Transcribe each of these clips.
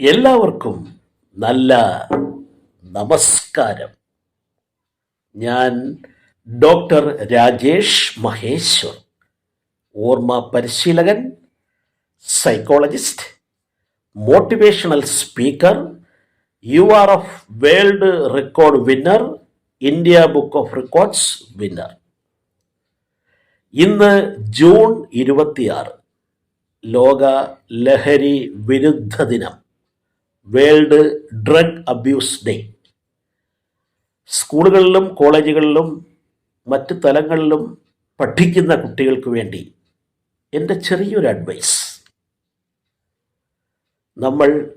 എല്ലാവർക്കും നല്ല നമസ്കാരം. ഞാൻ ഡോക്ടർ രാജേഷ് മഹേശ്വർ ഓർമ്മ പരിശീലകൻ psychologist motivational speaker U R F world record winner India book of records winner. ഇന്ന് ജൂൺ ഇരുപത്തിയാറ് ലോക ലഹരി വിരുദ്ധ ദിനം. World drug abuse day. സ്കൂളുകളിലും കോളേജുകളിലും മറ്റ് തലങ്ങളിലും പഠിക്കുന്ന കുട്ടികൾക്ക് വേണ്ടി എന്റെ ചെറിയൊരു അഡ്വൈസ് നമ്മൾ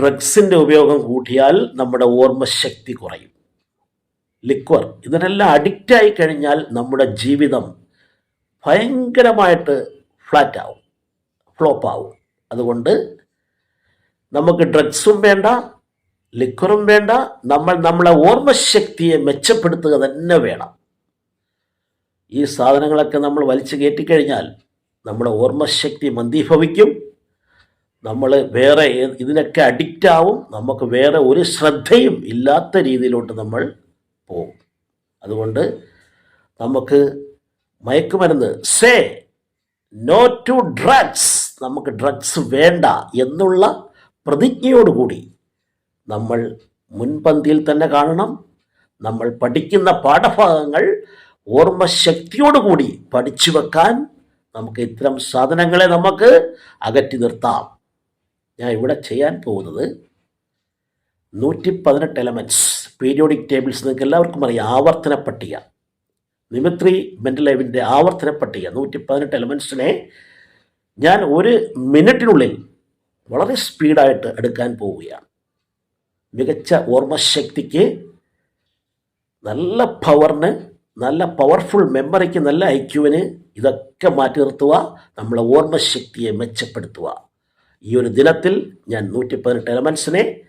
ഡ്രഗ്സിന്റെ ഉപയോഗം കൂട്ടിയാൽ നമ്മുടെ ഓർമ്മശക്തി കുറയും. ലിക്വർ ഇതിനെല്ലാം അഡിക്റ്റായി കഴിഞ്ഞാൽ നമ്മുടെ ജീവിതം ഭയങ്കരമായിട്ട് ഫ്ലാറ്റ് ആവും ഫ്ലോപ്പ് ആവും. അതുകൊണ്ട് നമുക്ക് ഡ്രഗ്സും വേണ്ട ലിക്വറും വേണ്ട. നമ്മൾ നമ്മളെ ഓർമ്മശക്തിയെ മെച്ചപ്പെടുത്തുക തന്നെ വേണം. ഈ സാധനങ്ങളൊക്കെ നമ്മൾ വലിച്ചു കയറ്റിക്കഴിഞ്ഞാൽ നമ്മുടെ ഓർമ്മശക്തി മന്ദീഭവിക്കും. നമ്മൾ വേറെ ഇതിനൊക്കെ അഡിക്റ്റ് ആവും. നമുക്ക് വേറെ ഒരു ശ്രദ്ധയും ഇല്ലാത്ത രീതിയിലോട്ട് നമ്മൾ പോകും. അതുകൊണ്ട് നമുക്ക് മയക്കുമരുന്ന് സേ നോ ടു ഡ്രഗ്സ് നമുക്ക് ഡ്രഗ്സ് വേണ്ട എന്നുള്ള പ്രതിജ്ഞയോടുകൂടി നമ്മൾ മുൻപന്തിയിൽ തന്നെ കാണണം. നമ്മൾ പഠിക്കുന്ന പാഠഭാഗങ്ങൾ ഓർമ്മശക്തിയോടുകൂടി പഠിച്ചു വെക്കാൻ നമുക്ക് ഇത്തരം സാധനങ്ങളെ നമുക്ക് അകറ്റി നിർത്താം. ഞാൻ ഇവിടെ ചെയ്യാൻ പോകുന്നത് നൂറ്റി പതിനെട്ട് എലമെന്റ്സ് പീരിയോഡിക് ടേബിൾസ് നിങ്ങൾക്ക് എല്ലാവർക്കും അറിയാം. ആവർത്തന പട്ടിക. നിമിത്രി മെന്റലൈവിന്റെ ആവർത്തന പട്ടിക. നൂറ്റി പതിനെട്ട് എലമെൻസിനെ ഞാൻ ഒരു മിനിറ്റിനുള്ളിൽ വളരെ സ്പീഡായിട്ട് എടുക്കാൻ പോവുകയാണ്. മികച്ച ഓർമ്മശക്തിക്ക് നല്ല പവറിന് നല്ല പവർഫുൾ മെമ്മറിക്ക് നല്ല ഐക്യുവിന് ഇതൊക്കെ മാറ്റി നിർത്തുക നമ്മളെ ഓർമ്മശക്തിയെ മെച്ചപ്പെടുത്തുക. ഈ ഒരു ദിനത്തിൽ ഞാൻ നൂറ്റി പതിനെട്ട് എലമെൻസിനെ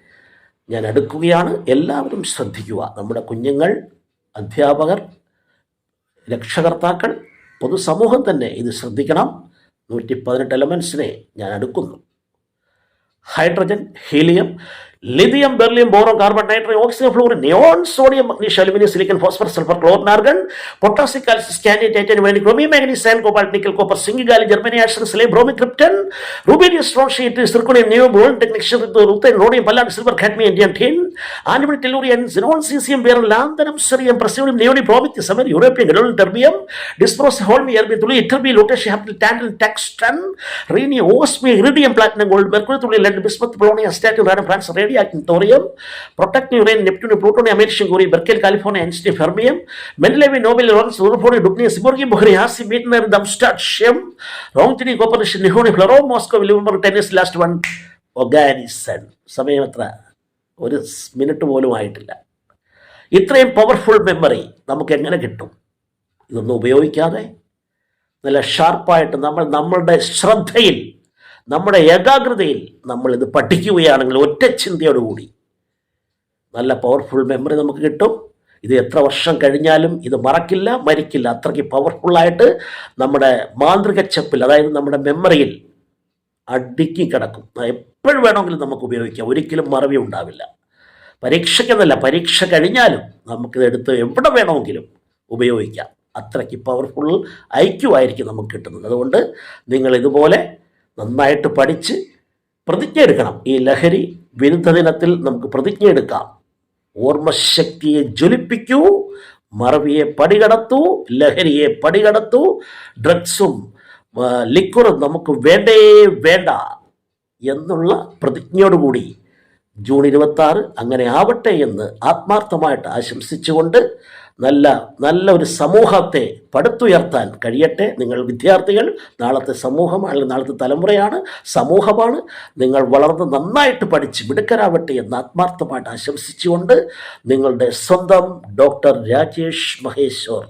ഞാൻ എടുക്കുകയാണ് എല്ലാവരും ശ്രദ്ധിക്കുക. നമ്മുടെ കുഞ്ഞുങ്ങൾ അധ്യാപകർ രക്ഷകർത്താക്കൾ പൊതുസമൂഹം തന്നെ ഇത് ശ്രദ്ധിക്കണം. നൂറ്റി പതിനെട്ട് എലമെൻസിനെ ഞാൻ അടുക്കുന്നു. Hydrogen helium lithium, beryllium, boron, carbon, nitrogen, oxygen, fluorine, neon, sodium, magnesium, aluminum, silicon, phosphorus, sulfur, chlorine, argon, potassium, calcium, scandium, titanium, vanadium, chromium, magnesium, cobalt, nickel, copper, zinc, gallium, germanium, arsenic, selenium, bromine, krypton, rubidium, strontium, zirconium, neodymium, boron, technetium, ruthenium, rhodium, palladium, silver, cadmium, indium, tin, antimony, tellurium, xenon, cesium, barium, lanthanum, cerium, praseodium, neodymium, promethium, samarium, europium, gadolinium, terbium, dysprosium, holmium, erbium, thulium, ytterbium, lutetium, haptil, tantalum, tungsten, rhenium, osmium, iridium, platinum, gold, mercury, thulium, lead, bismuth, polonium, statine, radium, francium, radon francium radium actinium thorium protactinium uranium neptunium plutonium americium curium berkelium californium einsteinium fermium mendelevium nobelium lawrencium ഉറുഫോണി dubnium seaborgium bohrium hassium meitnerium darmstadtium roentgenium copernicium nihonium flerovium moscovium livermorium tennessine last one oganesson സമയം എത്ര? ഒരു minute പോലും ആയിട്ടില്ല. ഇത്രയും powerful memory നമുക്ക് എങ്ങനെ കിട്ടും? ഇതൊന്നും ഉപയോഗിക്കാതെ. നല്ല ഷാർപ്പായിട്ട് നമ്മൾ നമ്മളുടെ ശ്രദ്ധയിൽ നമ്മുടെ ഏകാഗ്രതയിൽ നമ്മൾ ഇത് പഠിക്കുകയാണെങ്കിൽ ഒറ്റ ചിന്തയോടുകൂടി നല്ല പവർഫുൾ മെമ്മറി നമുക്ക് കിട്ടും. ഇത് എത്ര വർഷം കഴിഞ്ഞാലും ഇത് മറക്കില്ല മരിക്കില്ല. അത്രയ്ക്ക് പവർഫുള്ളായിട്ട് നമ്മുടെ മാന്ത്രിക ചെപ്പിൽ അതായത് നമ്മുടെ മെമ്മറിയിൽ അടുക്കി കിടക്കും. എപ്പോഴും വേണമെങ്കിലും നമുക്ക് ഉപയോഗിക്കാം. ഒരിക്കലും മറവി ഉണ്ടാവില്ല. പരീക്ഷയ്ക്കെന്നല്ല പരീക്ഷ കഴിഞ്ഞാലും നമുക്കിത് എടുത്ത് എവിടെ വേണമെങ്കിലും ഉപയോഗിക്കാം. അത്രയ്ക്ക് പവർഫുൾ ഐക്യമായിരിക്കും നമുക്ക് കിട്ടുന്നത്. അതുകൊണ്ട് നിങ്ങൾ ഇതുപോലെ നന്നായിട്ട് പഠിച്ച് പ്രതിജ്ഞ എടുക്കണം. ഈ ലഹരി വിരുദ്ധ ദിനത്തിൽ നമുക്ക് പ്രതിജ്ഞ എടുക്കാം. ഓർമ്മശക്തിയെ ജ്വലിപ്പിക്കൂ മറവിയെ പടികടത്തൂ ലഹരിയെ പടികടത്തൂ ഡ്രഗ്സും ലിക്വറും നമുക്ക് വേണ്ടേ വേണ്ട എന്നുള്ള പ്രതിജ്ഞയോടുകൂടി ജൂൺ ഇരുപത്തി ആറ് അങ്ങനെ ആവട്ടെ എന്ന് ആത്മാർത്ഥമായിട്ട് ആശംസിച്ചുകൊണ്ട് നല്ല നല്ല ഒരു സമൂഹത്തെ പടുത്തുയർത്താൻ കഴിയട്ടെ. നിങ്ങൾ വിദ്യാർത്ഥികൾ നാളത്തെ സമൂഹം അല്ലെങ്കിൽ നാളത്തെ തലമുറയാണ് സമൂഹമാണ്. നിങ്ങൾ വളർന്ന് നന്നായിട്ട് പഠിച്ച് മിടുക്കരാവട്ടെ എന്ന് ആത്മാർത്ഥമായിട്ട് ആശംസിച്ചുകൊണ്ട് നിങ്ങളുടെ സ്വന്തം ഡോക്ടർ രാജേഷ് മഹേശ്വർ